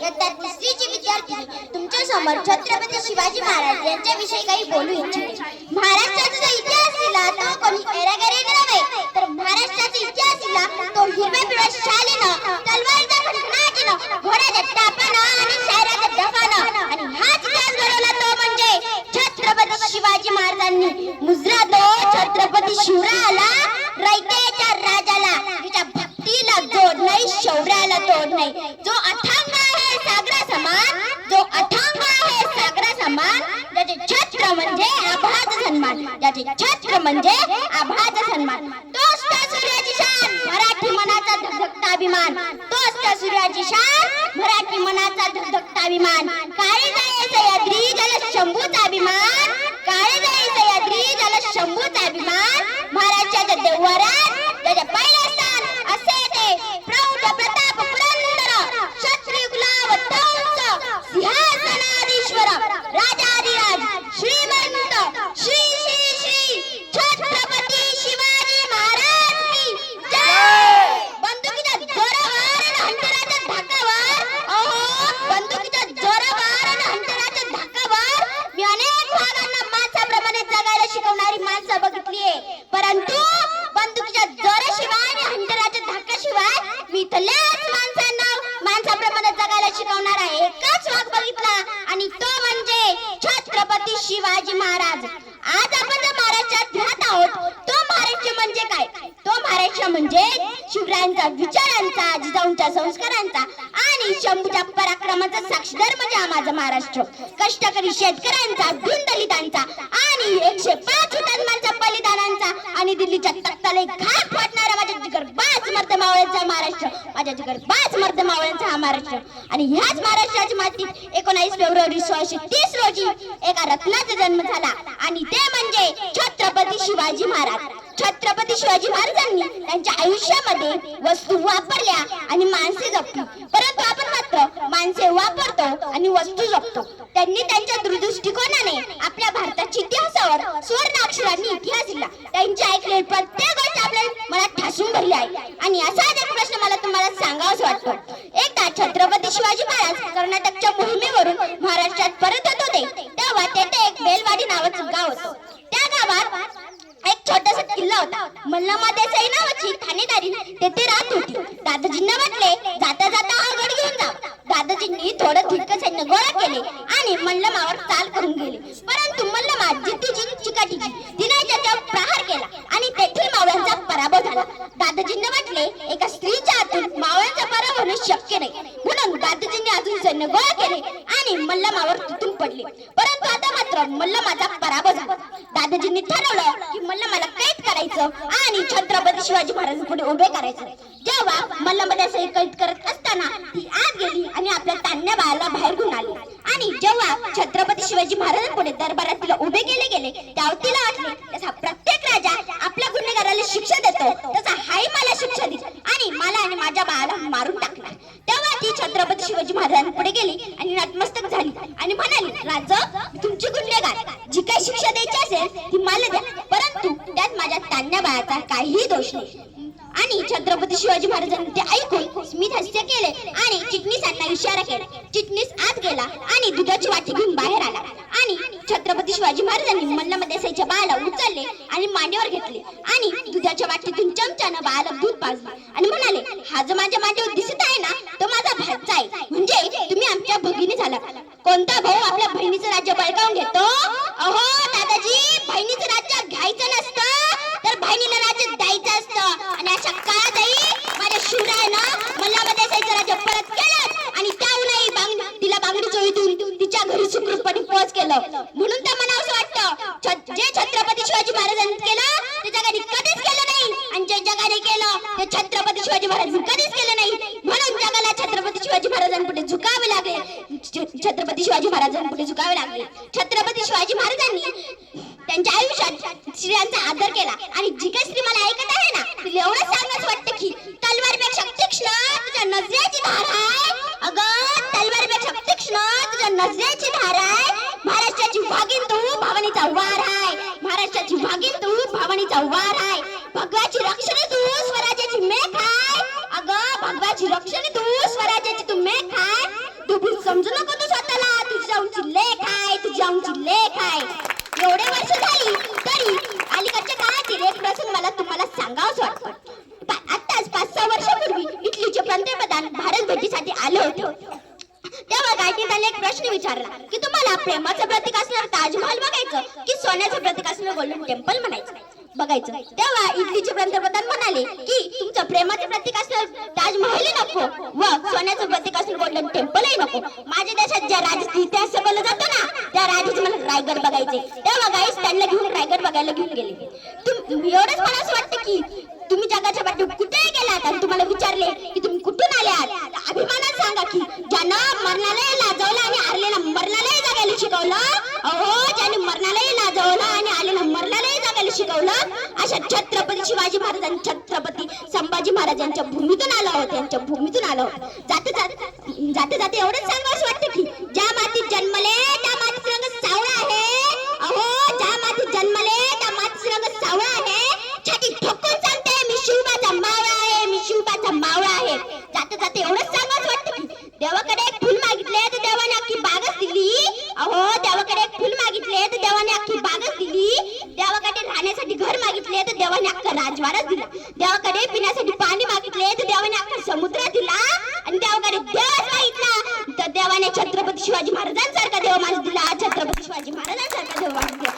इयत्ता दुसरीची विद्यार्थिनी तुमच्यासमोर छत्रपती शिवाजी महाराज यांच्याविषयी काही बोलू इच्छिते. महाराष्ट्राचा इतिहास दिला तो कोणी एरागेरीने नव्हे तर महाराष्ट्राचा इतिहास दिला तो हिरव्या पिवळ्या शालीनं तलवारीच्या खडखडाटीनं घोड्याच्या टापानं आणि शहराच्या दफानं. आणि हाच इतिहास घडवला तो म्हणजे छत्रपती शिवाजी महाराजांनी. मुजरा दो छत्रपती शिवराला रयतेच्या राजाला तिच्या भक्तीला जोड नाही शौर्याला तोड नाही जो अथांग आहे सागरा समान जो अथांग आहे सागरा समान ज्याचे छत्र म्हणजे आभाज सन्मान. ज्याचे छत्र म्हणजे आभाज सन्मान. तोच त्या सूर्याची शान मराठी मनाचा धकधकता अभिमान. तोच त्या सूर्याची शान मराठी मनाचा धकधकता अभिमान. काळे जाई सह्याद्री ज्याला शंभूचा अभिमान काळे जाई सह्याद्री ज्याला शंभूचा अभिमान महाराष्ट्राच्या देवारात त्याच्या पहिलं स्थान असे ते प्रौढ प्रताप पुरंदर क्षत्रियुगला ध्वंस सिंहासनाधीश्वर राजाधिराज श्रीमंत श्री श्री श्री छत्रपती शिवाजी महाराज की जय बंदुकीच्या जोरावर आणि हंटराच्या धाकावर अहो बंदुकीच्या जोरावर आणि हंटराच्या धाकावर मी अनेक भागांना माणसाप्रमाणे जगायला शिकवणारी माणसं बघितलीये. परंतु बंदुकीच्या जोराशिवाय आणि हंटराच्या धक्काशिवाय मी इथल्याच माणसांना माणसाप्रमाणे जगायला शिकवणार आहे. एकच वाघ बघितला आणि तो म्हणजे छत्रपती शिवाजी महाराज. आज आपण महाराजच्या ध्यात आहोत तो महाराष्ट्र म्हणजे काय तो महाराष्ट्र म्हणजे शिवरायांचा विचारांचा जिजाऊंच्या संस्कारांचा आणि शंभूच्या पराक्रमाचा साक्षीदार म्हणजे हा माझा महाराष्ट्र. कष्टकरी शेतकऱ्यांचा भिन दलितांचा आणि एकशे पाच हुतात्म्यांचा बलिदानांचा आणि दिल्लीच्या तख्ताला एक घाट वाटणारा माझ्या जिगर बाज मर्द मावळ्यांचा महाराष्ट्र. माझ्या जिगर बाज मर्द मावळ्यांचा हा महाराष्ट्र. आणि ह्याच महाराष्ट्राची मातीत एकोणावीस फेब्रुवारी सोळाशे तीस रोजी एका रत्नाचा जन्म झाला. आणि ते म्हणजे छत्रपती शिवाजी महाराज. छत्रपती शिवाजी महाराजांनी त्यांच्या आयुष्यामध्ये वस्तू वापरल्या आणि माणसे जपली. परंतु आपण मात्र माणसे वापरतो आणि वस्तू जपतो. त्यांनी त्यांच्या दूरदृष्टिकोनाने आपल्या भारताच्या इतिहासावर सुवर्ण अक्षरांनी इतिहास दिला त्यांची ऐकलेली प्रत्येक गोष्ट आपल्या मला ठासून भरली आहे. आणि असाच एक प्रश्न मला तुम्हाला सांगावाच वाटतो. एकदा छत्रपती शिवाजी महाराज कर्नाटकच्या मोहिमेवरून महाराष्ट्रात परत येत होते तेव्हा तेथे एक बेलवाडी नावाचं गाव होतं. त्या गावात एक छोटस किल्ला होता मल्लमा देसाई नावाची ठाणेदारी तेथे राहत होती दादाजींना म्हटले जाता जाता हा गड घेऊन जा. दादाजींनी थोडं तितकं सैन्य गोळा केले आणि मल्लमावर चाल करून गेले. परंतु मल्लमा जिद्दीची चिकाटीची तिने त्याच्यावर प्रहार केला आणि तेथील मावळ्यांचा पराभव झाला. दादाजींना म्हटले एका स्त्रीच्या हातून मावळ्यांचा पराभव होणे शक्य नाही. म्हणून दादाजींनी अजून सैन्य गोळा केले आणि मल्लमावर तुटून पडले. परंतु आता मात्र मल्लमाचा पराभव झाला. दादाजींनी ठरवलं की मल्लमाला करायचं आणि छत्रपती शिवाजी महाराज पुढे उभे करायचं. जेव्हा मल्लमध्ये असं कैद करत असताना ती आत गेली आणि आपल्या तान्या बाळाला बाहेर घेऊन आली. आणि जेव्हा छत्रपती शिवाजी महाराज पुढे दरबारात तिला उभे केले गेले तेव्हा तिला वाटले तसा प्रत्येक राजा आपल्या गुन्हेगाराला शिक्षा देतो तसा हाही मला शिक्षा दिली आणि मला आणि माझ्या बाळाला मारून टाकणार. छत्रपती शिवाजी महाराजांपुढे गेली आणि नतमस्तक झाली. आणि म्हणाली राजा तुमची गुन्हेगार. जी काही शिक्षा द्यायची असेल ती मला द्या. परंतु त्यात माझ्या तान्या बाळाचा काहीही दोष नाही. आणि छत्रपती शिवाजी महाराजांनी ते ऐकून स्मित हास्य केले आणि चिटणीसांना इशारा केला. चिटणीस आत गेला आणि दुधाची वाटी घेऊन बाहेर आला. आणि छत्रपती शिवाजी महाराजांनी मल्लमध्ये बाळाला उचलले आणि मांडीवर घेतले आणि दुधाच्या वाटीतून चमच्यानं बाळाला दूध पाजले आणि म्हणाले हा जो माझ्या मांडीवर दिसत आहे ना तो माझा भाचा आहे. म्हणजे तुम्ही आमच्या भगिनी झाला. कोणता भाऊ आपल्या बहिणीचं राज्य बळकावून घेतो? अहो दादाजी बहिणीचं राज्य घ्यायचं नसतं तर बहिणीला राज्य द्यायचं असतं. आणि अशा काळातही माझ्या शिवरायानं मल्लामध्ये असायचं राज्य परत केलं आणि त्याहूनही बांग तिला बांगडी चोळीतून तिच्या घरी सुखरूपपणे पोहोच केलं. म्हणून त्या मनावर असं वाटतं जे छत्रपती शिवाजी महाराजांनी केलं ते जगाने कधीच केलं नाही आणि जे जगाने केलं ते छत्रपती शिवाजी महाराजांनी कधीच केलं नाही म्हणून जगाला छत्रपती शिवाजी महाराजांपुढे झुकावे लागले छ- छत्रपती शिवाजी महाराजांपुढे झुकावे लागले छत्रपती त्यांनी त्यांच्या आयुष्यात स्त्रियांचा आदर केला. आणि जी काही स्त्री मला ऐकत आहे ना तिला एवढं सांगच वाटतं की तलवारीपेक्षा तीक्ष्ण तुझ्या नजरेची धार आहे. अगं तलवारीपेक्षा तीक्ष्ण तुझ्या नजरेची धार आहे. महाराष्ट्राची भागीन तू भावनीचा वार आहे. महाराष्ट्राची भागीन तू भावनीचा वार आहे. भगवाची रक्षणे तू स्वराज्याची मेघ आहे. अगं भगवाची रक्षणे तू स्वराज्याची तू मेघ आहे. तू समजू नको तू स्वतःला लेख आहे तुझी आमची लेख आहे एवढे वर्ष झाली तरी अलीकडच्या काळातील एक प्रसंग मला तुम्हाला सांगावंच वाटतं. आताच पाच सहा वर्षापूर्वी इटलीचे पंतप्रधान भारत भेटीसाठी आले होते. तेव्हा गायडीने एक प्रश्न विचारला की तुम्हाला प्रेमाचं प्रतीक असणार ताजमहल बघायचं की सोन्याचं प्रतीक असणार गोल्डन टेम्पल म्हणायचं? बघायचं. तेव्हा इटलीचे पंतप्रधान म्हणाले की तुमचं प्रेमाचं प्रतीक असणार ताजमहल नको व सोन्याचं प्रतीक टेम्पलही नको. माझ्या देशात ज्या राज इतिहास शिकवला जातो ना त्या राजाचे मला रायगड बघायचे. तेव्हा गाईस त्यांना घेऊन रायगड बघायला घेऊन गेले. एवढंच मला असं वाटतं की तुम्ही जगाच्या पाठी कुठेही गेलात आणि तुम्हाला विचारले की तुम्ही कुठून आले आहात अभिमानात सांगा की जगायला शिकवलं अशा छत्रपती शिवाजी महाराज छत्रपती संभाजी महाराज यांच्या भूमीतून आलो आहोत यांच्या भूमीतून आलो आहोत जाते जाते जाते एवढंच सांगा असं वाटतं की ज्या मातीत जन्मले त्या मातीत रंग सावळा आहे. अहो ज्या मातीत जन्मले त्या मातीत रंग सावळा आहे. छाती ठोकून सांगते मी शिवबाचा मावळा आहे मी शिवबाचा मावळा आहे. जाते जाते एवढंच सांगाच वाटतं की देवाकडे एक फुल मागितले तर देवाने अख्खी बागच दिली. अहो देवाकडे एक फुल मागितले तर देवाने अख्खी बागच दिली. मागितले तर देवाने अख्खा राजवाडा दिला. देवाकडे पिण्यासाठी पाणी मागितले तर देवाने अख्खा समुद्र दिला. आणि देवाकडे देवच मागितला. तर देवाने छत्रपती शिवाजी महाराजांसारखा देव माझा दिला. छत्रपती शिवाजी महाराजांसारखा देव माझा